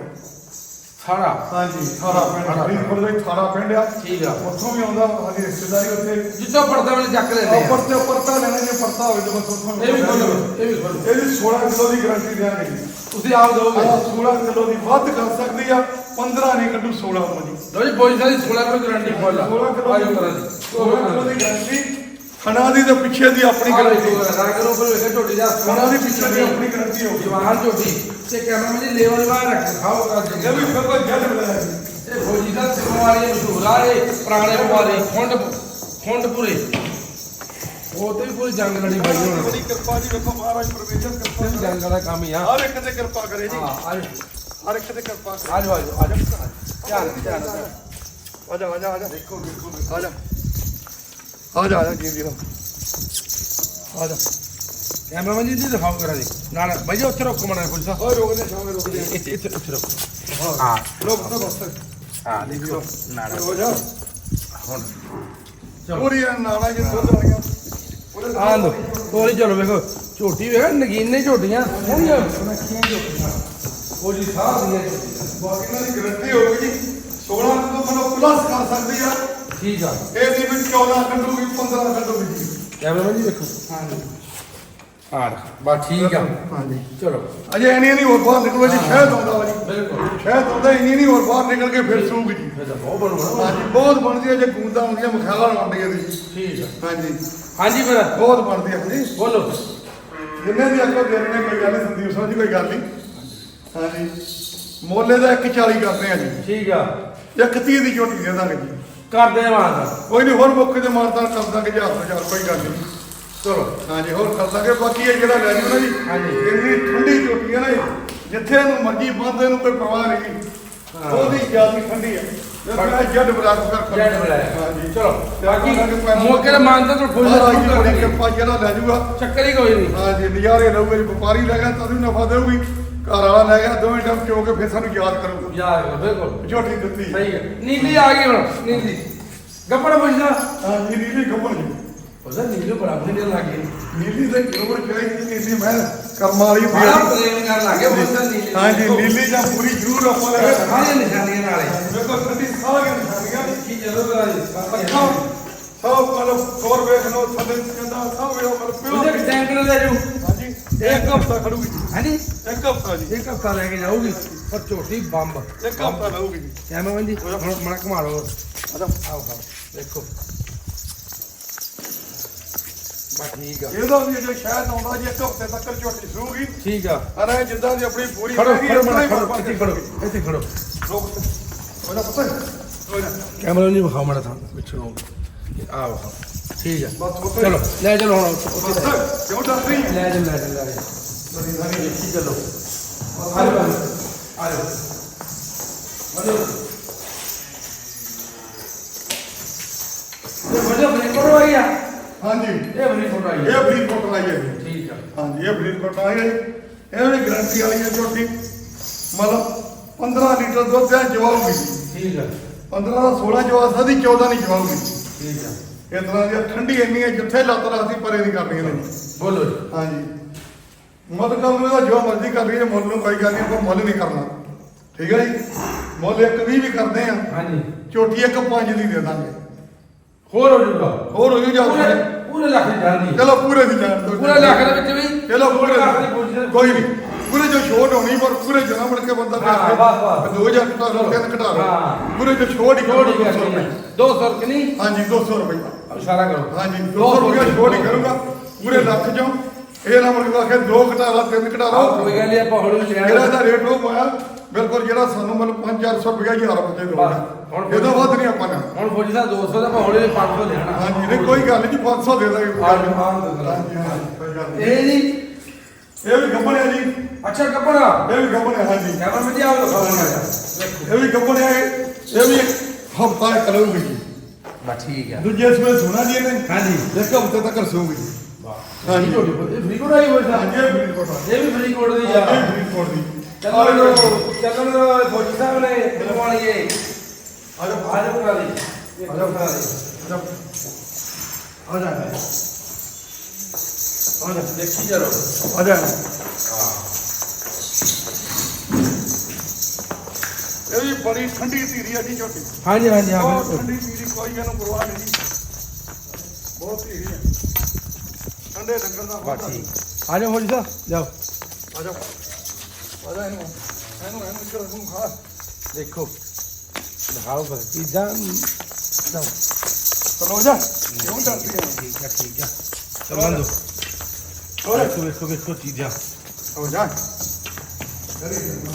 S1: ਸਾਰਾ।
S2: ਹਾਂਜੀ ਥਾੜਾ ਪਿੰਡ। ਫਰੀਦਕੋਟ ਦੇ ਵਿੱਚ ਪਿੰਡ ਆ।
S1: ਠੀਕ ਆ।
S2: ਉੱਥੋਂ ਵੀ ਆਉਂਦਾ ਸਾਡੀ ਰਿਸ਼ਤੇਦਾਰੀ ਉੱਥੇ।
S1: ਜਿੱਥੋਂ ਪਰਦਾ ਵੇਲੇ ਚੱਕ ਲੈਂਦੇ ਆ।
S2: ਉੱਪਰ ਤੇ ਲੈਣਾ ਜੇ ਪਰਤਾ ਹੋਵੇ ਤਾਂ ਬਸ ਉੱਥੋਂ
S1: ਇਹ ਵੀ ਖੋਲੋ ਇਹ ਵੀ ਖੋਲੋ
S2: ਇਹਦੀ 16 ਕਿਲੋ ਦੀ ਗਾਰੰਟੀ ਦਿਆਂਗੇ ਜੀ।
S1: ਤੁਸੀਂ ਆਪ ਦੋਗੇ
S2: ਆਹ 16 ਕਿਲੋ ਦੀ ਵੱਧ ਕਰ ਸਕਦੀ ਆ। 15 ਨਹੀਂ ਕੱਢੂ 16 ਹੋ ਜੀ।
S1: ਲੋ ਜੀ ਬੋਲ ਸਾਰੀ 16 ਕਿਲੋ ਗਰੰਟੀ ਫੁੱਲ ਆ।
S2: 16 ਕਿਲੋ
S1: ਆ ਜਾਓ ਕਰਾਂ ਜੀ
S2: 16 ਕਿਲੋ ਦੀ ਗਾਰੰਟੀ ਥਣਾ ਦੀ ਤੇ ਪਿੱਛੇ ਦੀ ਆਪਣੀ ਗਾਰੰਟੀ।
S1: ਕਰੋ ਪਰ ਵੇਖੋ ਝੋਟੀ ਦਾ
S2: ਥਣਾ ਦੀ ਪਿੱਛੇ ਦੀ ਆਪਣੀ ਗਾਰੰਟੀ ਹੋਊਗੀ।
S1: ਜਵਾਨ ਝੋਟੀ ਤੇ ਕੈਮਰਾ ਵਿੱਚ ਲੇਵਲ ਬਾਹਰ ਰੱਖ ਖਾਓ ਕਰ
S2: ਇਹ
S1: ਦੇ
S2: ਵੀ ਬਿਲਕੁਲ ਜੱਟ ਬਲਾਇਆ ਜੀ
S1: ਇਹ ਫੌਜੀ ਦਾ ਸਿਰੋਂ ਵਾਲੀ ਮਸ਼ਹੂਰ ਆ ਇਹ ਪੁਰਾਣੇ ਵਪਾਰੀ ਖੁੰਡ ਖੁੰਡਪੁਰੇ। ਉਹ ਤੇ ਵੀ ਪੂਰੀ ਜੰਗ ਲੜੀ ਬਾਈ ਹੁਣ।
S2: ਬੜੀ ਕਿਰਪਾ ਜੀ ਵੇਖੋ ਮਹਾਰਾਜ ਪਰਮੇਸ਼ਰ ਕਿਰਪਾ
S1: ਇਹ ਜੰਗ ਦਾ ਕੰਮ ਹੀ ਆ।
S2: ਹਰ ਇੱਕ ਤੇ ਕਿਰਪਾ ਕਰੇ ਜੀ।
S1: ਹਾਂ
S2: ਹਰ ਇੱਕ ਤੇ ਕਿਰਪਾ ਕਰੇ।
S1: ਜਾਓ ਆ ਜਾਓ ਆ ਜਾਓ। ਧਿਆਨ ਧਿਆਨ ਨਾਲ।
S2: ਆ ਜਾ ਆ ਜਾ ਆ ਜਾ ਦੇਖੋ ਦੇਖੋ ਆ ਜਾ ਆ ਜਾ ਆ ਜਾ ਜੀ ਵੀਰ। ਆ ਜਾ।
S1: ਕੈਮਰਾਮੈਨ ਜੀ ਦੀ ਦਿਖਾਓ ਕਰਾਂ ਜੀ। ਨਾਲ ਬਾਈ ਜੀ ਉੱਥੇ ਰੋਕੋ ਮਣਾ ਪੁਲਿਸ।
S2: ਓਏ ਰੋਕਦੇ ਸ਼ਾਮੇ ਰੋਕਦੇ
S1: ਇੱਥੇ ਇੱਥੇ ਇੱਥੇ ਰੋਕੋ। ਹਾਂ।
S2: ਲੋਕ ਤਾਂ ਬਸ।
S1: ਹਾਂ ਦੇਖੋ ਨਾਲ।
S2: ਹੋ ਜਾ।
S1: ਹੁਣ। ਚਲੋ।
S2: ਪੂਰੀ ਨਾਲਾ ਜੀ ਦੁੱਧ ਆਈਆਂ। ਉਹਦੇ
S1: ਆ ਲੋ ਤੋਰੀ ਚਲੋ ਵੇਖੋ। ਝੋਟੀ ਵੇਖੋ ਨਗੀਨੇ ਝੋਟੀਆਂ। ਸੋਹਣੀਆਂ ਸੁਨੱਖੀਆਂ ਝੋਟੀਆਂ। ਉਹ ਜੀ ਸਾਹ ਦੀਆਂ ਝੋਟੀਆਂ।
S2: ਬਾਕੀ ਦੀ ਗਰੰਟੀ ਹੋਊਗੀ ਜੀ। 16 ਕਿਲੋ ਮਨੋ ਪਲੱਸ ਕਰ ਸਕਦੀ ਆ।
S1: ਠੀਕ ਆ।
S2: ਇਹ ਦੀ ਵੀ 14 ਕੱਢੂਗੀ 15 ਕੱਢੂਗੀ ਜੀ।
S1: ਕੈਮਰਾਮੈਨ ਜੀ ਵੇਖੋ
S2: ਹਾਂਜੀ।
S1: ਆ ਬਸ ਠੀਕ ਆ।
S2: ਹਾਂਜੀ।
S1: ਚਲੋ।
S2: ਅਜੇ ਇੰਨੀ ਨਹੀਂ ਹੋਰ ਬਾਹਰ ਨਿਕਲੋ ਜੀ ਸ਼ਹਿਦ ਆਉਂਦਾ ਵਾ ਜੀ।
S1: ਬਿਲਕੁਲ।
S2: ਸ਼ਹਿਦ ਆਉਂਦਾ ਇੰਨੀ ਨਹੀਂ ਹੋਰ ਬਾਹਰ ਨਿਕਲ ਕੇ ਫਿਰ ਸੂਗੀ ਜੀ।
S1: ਫਿਰ ਤਾਂ ਬਹੁਤ ਬਣੂਗਾ
S2: ਹਾਂਜੀ ਬਹੁਤ ਬਣਦੀ ਹੈ ਜੇ ਗੂੰਦਾਂ ਹੁੰਦੀਆਂ ਮਖਾਲਾਂ ਆਉਂਦੀ ਹੈ ਜੀ
S1: ਠੀਕ ਆ।
S2: ਹਾਂਜੀ।
S1: ਹਾਂਜੀ ਫਿਰ।
S2: ਬਹੁਤ ਬਣਦੀ ਹੈ ਜੀ।
S1: ਬੋਲੋ।
S2: ਜਿੰਨੇ ਦੀ ਆਪਾਂ ਦੇ ਰਹੇ ਕੋਈ ਗੱਲ ਨਹੀਂ ਸੰਦੀਪ ਸਾਹਿਬ ਜੀ ਕੋਈ ਗੱਲ ਨਹੀਂ। ਹਾਂਜੀ। ਮੋਲੇ ਦਾ 140 ਕਰਦੇ ਆ ਜੀ।
S1: ਠੀਕ ਆ।
S2: 130 ਦੀ ਝੋਟੀ ਦੇ ਦਾਂਗੇ ਜੀ।
S1: ਕਰਦੇ ਮਾਨ
S2: ਕੋਈ ਨਹੀਂ ਹੋਰ ਮੌਕੇ ਤੇ ਮਾਰਦਾਰ ਕਰ ਦਾਂਗੇ ਜੀ ਹੱਥ ਹਜ਼ਾਰ ਕੋਈ ਗੱਲ ਨਹੀਂ
S1: ਚਲੋ
S2: ਹਾਂਜੀ ਹੋਰ ਕਰ ਦਾਂਗੇ। ਬਾਕੀ ਇਹ ਜਿਹੜਾ ਲੈ ਜੂ ਨਾ ਜੀ
S1: ਹਾਂਜੀ।
S2: ਇੰਨੀ ਠੰਡੀ ਝੋਟੀ ਹੈ ਨਾ ਇਹ, ਜਿੱਥੇ ਇਹਨੂੰ ਮਰਜ਼ੀ ਬੰਦੇ ਨੂੰ ਕੋਈ ਪਰਵਾਹ ਨਹੀਂ। ਉਹਦੀ ਜ਼ਿਆਦਾ ਠੰਡੀ ਹੈ ਮੈਂ ਜੱਡ ਬਲਾਕ ਕਰ
S1: ਜੈਡ ਬੁਲਾਇਆ
S2: ਹਾਂਜੀ।
S1: ਚਲੋ ਬਾਕੀ ਮੌਕੇ ਦੇ ਮਾਨ ਤਾਂ ਫੁੱਲ
S2: ਮਹਾਰਾਜ ਦੀ ਬੜੀ
S1: ਚੱਕਰ
S2: ਕਿਰਪਾ ਜਿਹੜਾ ਲੈ ਜੂਗਾ
S1: ਚੱਕਰ ਹੀ ਕੋਈ ਨਹੀਂ
S2: ਹਾਂਜੀ ਨਜ਼ਾਰੇ ਲਊਗੇ ਜੀ ਵਪਾਰੀ ਲੈ ਗਿਆ ਤਾਂ ਵੀ ਨਫਾ ਦੇਊਗੀ। ਘਰ ਵਾਲਾ ਲੈ ਗਿਆ ਦੋਵੇਂ ਟਾਈਮ ਚੋ ਕੇ ਫਿਰ ਸਾਨੂੰ ਯਾਦ ਕਰੂਗਾ।
S1: ਯਾਰ ਬਿਲਕੁਲ।
S2: ਝੋਟੀ ਦਿੱਤੀ।
S1: ਸਹੀ ਹੈ। ਨੀਲੀ ਆ ਗਈ ਹੁਣ ਨੀਲੀ। ਗੱਪੜ ਪੁੱਛਦਾ।
S2: ਹਾਂਜੀ ਨੀਲੀ ਗੱਬਣ ਜੀ
S1: ਉਹਦਾ ਨੀਲੀ ਬੜਾ ਵਧੀਆ ਲੱਗੇ
S2: ਨੀਲੀ ਦੇ ਕਿਲੋਮੀਟਰ ਚਾਹੀਦੀ ਨੀਲੀ ਮੈਂ ਕਰਮਾਂ ਵਾਲੀ ਹੁੰਦੀ
S1: ਬੜਾ
S2: ਹੈ
S1: ਪ੍ਰੇਮ ਕਰਨ ਲੱਗੇ ਪੁੱਛਦਾ ਨੀਲੀ
S2: ਹਾਂਜੀ ਨੀਲੀ ਜਾਂ ਪੂਰੀ ਜ਼ਰੂਰ ਆਪਾਂ ਲੈ
S1: ਸਾਰੀਆਂ ਨਿਸ਼ਾਨੀਆਂ ਨਾਲੇ
S2: ਵੇਖੋ ਠੰਡੀ ਸਾਹ ਕੇ ਨਿਸ਼ਾਨੀਆਂ
S1: ਕੀ ਜਦੋਂ ਕਰਾ ਜੀ
S2: ਅੱਖਾਂ ਸਭ ਮਤਲਬ ਹੋਰ ਵੇਖ ਲਓ ਥੱਲੇ ਜਾਂਦਾ ਸਭ ਇਹ ਮਤਲਬ
S1: ਉਹਦੇ
S2: ਪਿਓਰ
S1: ਟੈਂਕ ਲੈ
S2: ਹਾਂਜੀ ਇੱਕ ਹਫਤਾ ਖੜੂਗੀ
S1: ਹਾਂਜੀ
S2: ਇੱਕ ਹਫਤਾ ਜੀ।
S1: ਇੱਕ ਹਫਤਾ ਲੈ ਕੇ ਜਾਊਗੀ ਪਰ ਝੋਟੀ ਬੰਬ।
S2: ਇੱਕ ਹਫਤਾ ਲਾਊਗੀ ਜੀ।
S1: ਕੈਮਰਾਮੈਨ ਜੀ ਹੁਣ ਮੜਾ ਘੁਮਾ ਲਓ।
S2: ਆਦਾ
S1: ਆਓ ਆਓ। ਦੇਖੋ। ਬਾ ਠੀਕ ਆ।
S2: ਇਹਦਾ ਵੀ ਜੇ ਸ਼ਾਇਦ ਆਉਂਦਾ ਜੀ ਇੱਕ ਹਫ਼ਤੇ ਤੱਕ ਝੋਟੀ ਸੂਗੀ
S1: ਠੀਕ ਆ।
S2: ਅਰੇ ਜਿੱਦਾਂ ਦੀ ਆਪਣੀ ਪੂਰੀ
S1: ਖੜੋ ਖੜੋ
S2: ਹੀ
S1: ਖੜੋ ਇੱਥੇ ਖੜੋ ਇੱਥੇ ਖੜੋ।
S2: ਰੁਕ ਉਹਦਾ ਪਤਾ।
S1: ਕੈਮਰਾ ਨਹੀਂ ਵਿਖਾਓ ਮੜਾ ਥਾਂ ਪਿੱਛੋਂ ਆਓ ਆਓ। ਠੀਕ ਆ।
S2: ਪਤਾ
S1: ਚਲੋ ਲੈ ਚਲੋ ਹੁਣ ਉੱਥੇ ਲੈ
S2: ਕਿਉਂ ਡਰ ਰਹੀ
S1: ਲੈ ਜਾ ਲੈ ਜਾ ਲੈ ਜਾ
S2: ਬੜੀ ਸਾਰੀ
S1: ਦੇਖੀ ਚਲੋ। ਆ ਜਾਓ ਆ ਜਾਓ ਆ ਇਹ ਵਜਾ ਬ੍ਰੇਕ ਕਰੋ ਆਇਆ
S2: ਹਾਂਜੀ।
S1: ਇਹ ਬਣੀ ਫੋਟੋ ਆਈ
S2: ਇਹ ਫਰੀਦ ਕੋਟ ਲਾਈ ਹੈ
S1: ਠੀਕ ਆ।
S2: ਹਾਂਜੀ ਇਹ ਫਰੀਦ ਕੋਟ ਆਈ ਹੈ ਇਹ ਵੀ ਗਰੰਟੀ ਵਾਲੀ ਹੈ ਝੋਟੀ ਮਤਲਬ 15 ਲੀਟਰ ਦੁੱਧ ਦਾ ਜਵਾਬ ਵੀ
S1: ਠੀਕ ਆ।
S2: 15 ਦਾ 16 ਜਵਾਬ ਸਾਦੀ 14 ਨਹੀਂ ਜਵਾਬ ਵੀ
S1: ਠੀਕ ਆ।
S2: ਇਸ ਤਰ੍ਹਾਂ ਦੀ ਠੰਡੀ ਇੰਨੀ ਹੈ ਜਿੱਥੇ ਲੱਤ ਰੱਖਦੀ ਪਰੇ ਨਹੀਂ ਕਰਨੀ ਇਹਨੇ
S1: ਬੋਲੋ ਜੀ।
S2: ਹਾਂਜੀ। ਮੁੱਲ ਕੰਮ ਇਹਦਾ ਜੋ ਮਰਜ਼ੀ ਕਰ ਲਈਏ ਮੁੱਲ ਨੂੰ ਕੋਈ ਗੱਲ ਨਹੀਂ ਆਪਾਂ ਮੁੱਲ ਨਹੀਂ ਕਰਨਾ। ਠੀਕ ਹੈ ਜੀ? ਮੁੱਲ ਇੱਕ ਵੀਹ ਵੀ ਕਰਦੇ ਆ
S1: ਹਾਂਜੀ।
S2: ਝੋਟੀ ਇੱਕ ਪੰਜ ਦੀ ਦੇ ਦਾਂਗੇ।
S1: ਹੋਰ ਹੋ ਜੂਗਾ।
S2: ਹੋਰ ਹੋ ਜੂ ਜਾ
S1: ਪੂਰੇ ਪੂਰੇ ਲੱਖ ਦੀ ਜਾਂਦੀ
S2: ਚਲੋ ਪੂਰੇ ਦੀ ਜਾਣ ਦੋ
S1: ਪੂਰੇ ਲੱਖ ਦੇ ਵਿੱਚ ਵੀ
S2: ਚਲੋ ਪੂਰੇ
S1: ਦੀ
S2: ਕੋਈ ਨਹੀਂ। ਪੂਰੇ ਜੋ ਛੋਟ ਹੋਣੀ ਪਰ ਪੂਰੇ ਜਨਾ ਮੁੜ ਕੇ ਬੰਦਾ
S1: ਹਾਂ, ਬਸ, ਬਸ।
S2: 2000 ਘਟਾ ਲਓ ਤਿੰਨ ਘਟਾ ਲਓ।
S1: ਹਾਂ।
S2: ਪੂਰੇ ਜੋ ਛੋਟ ਹੀ
S1: ਛੋਟੀ
S2: 200
S1: ਕਰਨੀ
S2: ਰੁਪਏ।
S1: ਹੈ 200 ਕਿ ਨਹੀਂ?
S2: ਹਾਂਜੀ 200 ਰੁਪਏ।
S1: ਇਸ਼ਾਰਾ ਕਰੋ।
S2: ਹਾਂਜੀ 200 ਰੁਪਏ ਛੋਟ ਹੀ ਕਰੂੰਗਾ। ਪੂਰੇ ਲੱਖ ਚੋਂ। ਇਹ ਨਾ ਮੁੜ ਕੇ ਆਖੇ ਦੋ ਘਟਾ ਲਾ ਤਿੰਨ ਘਟਾ
S1: ਆਹ
S2: ਲਓ
S1: ਕੋਈ ਗੱਲ ਨਹੀਂ ਆਪਾਂ ਹੌਲੀ ਹੌਲੀ
S2: ਜਿਹੜਾ ਇਹਦਾ ਰੇਟ ਉਹ ਪਾਇਆ ਬਿਲਕੁਲ ਜਿਹੜਾ ਸਾਨੂੰ ਮਤਲਬ 5-400 ਰੁਪਏ ਹਜ਼ਾਰ ਰੁਪਏ ਦੇ
S1: ਬਸ, ਹੁਣ
S2: ਇਹਦਾ ਵੱਧ ਨਹੀਂ ਆਪਾਂ ਨੇ
S1: ਹੁਣ ਫੌਜੀ ਸਾਹਿਬ 200 ਦਾ ਆਪਾਂ ਹੌਲੀ ਹੌਲੀ 500 ਲੈਣਾ
S2: ਹਾਂਜੀ ਨਹੀਂ ਕੋਈ ਗੱਲ ਨਹੀਂ 500 ਦੇ ਦਾਂਗੇ ਕੋਈ ਗੱਲ ਨਹੀਂ।
S1: ਹਾਂ, ਹਾਂ, ਹਾਂ।
S2: ਹਾਂਜੀ ਹਾਂਜੀ ਕੋਈ ਗੱਲ ਨਹੀਂ।
S1: ਇਹ ਜੀ
S2: ਇਹ ਵੀ ਗੱਬਣ ਹੈ ਜੀ।
S1: ਅੱਛਾ ਕੱਪੜਾ
S2: ਇਹ ਵੀ ਗੱਬਣ ਹੈ ਹਾਂਜੀ।
S1: ਕੈਮਰਾ ਵਿੱਚ ਆਓ ਦਿਖਾਓ ਨਾ ਦੇਖੋ
S2: ਇਹ ਵੀ ਗੱਬਣ ਹੈ ਇਹ। ਵੀ ਹਫਤਾ ਕਰੂਗੀ ਜੀ।
S1: ਬਾ ਠੀਕ ਆ।
S2: ਦੂਜੇ ਸਵੇਰ ਸੋਣਾ ਜੀ ਇਹਨੇ।
S1: ਹਾਂਜੀ।
S2: ਇੱਕ ਹਫ਼ਤੇ ਤੱਕ ਰਸੂਗੀ
S1: ਹਾਂਜੀ
S2: ਹਾਂਜੀ।
S1: ਤੁਹਾਡੀ ਇਹ ਫ੍ਰੀ ਕੋਡ ਆਈ ਹੋਈ
S2: ਹਾਂਜੀ
S1: ਸਾਹਿਬ
S2: ਇਹ
S1: ਵੀ ਫ੍ਰੀ ਕੋਡ ਦੀ
S2: ਇਹ
S1: ਆ
S2: ਫਰੀਦ ਕੋਟ ਦੀ।
S1: ਚੱਲੋ ਚੱਲੋ ਫੌਜੀ ਸਾਹਿਬ ਨੇ ਫਿਲਮਾਉਣੀ ਏ
S2: ਆ ਜਾ
S1: ਆਜ ਬਣਾ ਦੀ ਆਜ। ਬਣਾ ਦੀ
S2: ਆ ਜਾ
S1: ਆ ਜਾ ਆ ਜਾ ਦੇਖੀ ਜਰੋ
S2: ਆ ਜਾ ਇਹ ਵੀ ਬੜੀ ਠੰਡੀ ਧੀਰੀ ਆ ਜੀ ਝੋਟੀ
S1: ਹਾਂਜੀ ਹਾਂਜੀ ਹਾਂ
S2: ਬਹੁਤ
S1: ਬਿਲਕੁਲ।
S2: ਠੰਡੀ ਧੀਰੀ ਕੋਈ ਇਹਨੂੰ ਪਰਵਾਹ ਨਹੀਂ ਜੀ। ਬਹੁਤ ਧੀਰੀ ਹੈ ਠੰਡੇ ਡੰਗਰ ਦਾ ਬਹੁਤ
S1: ਠੀਕ ਆ ਜਾਓ ਫੌਜੀ ਸਾਹਿਬ ਜਾਓ।
S2: ਆ ਜਾ ਆ ਜਾ ਇਹਨੂੰ ਇਹਨੂੰ ਇਹਨੂੰ ਇੱਧਰ ਇਹਨੂੰ ਖਾ।
S1: ਦੇਖੋ ਦਿਖਾਓ ਬਸ ਚੀਜ਼ਾਂ ਜਾਓ
S2: ਚਲੋ ਜਾ ਕਿਉਂ ਡਰਦੀ ਹੈ?
S1: ਠੀਕ ਆ ਠੀਕ ਆ ਚਲੋ ਦੋ।
S2: ਹੋਰ
S1: ਵੇਖੋ ਵੇਖੋ ਵੇਖੋ ਚੀਜ਼ਾਂ
S2: ਹੋ ਜਾ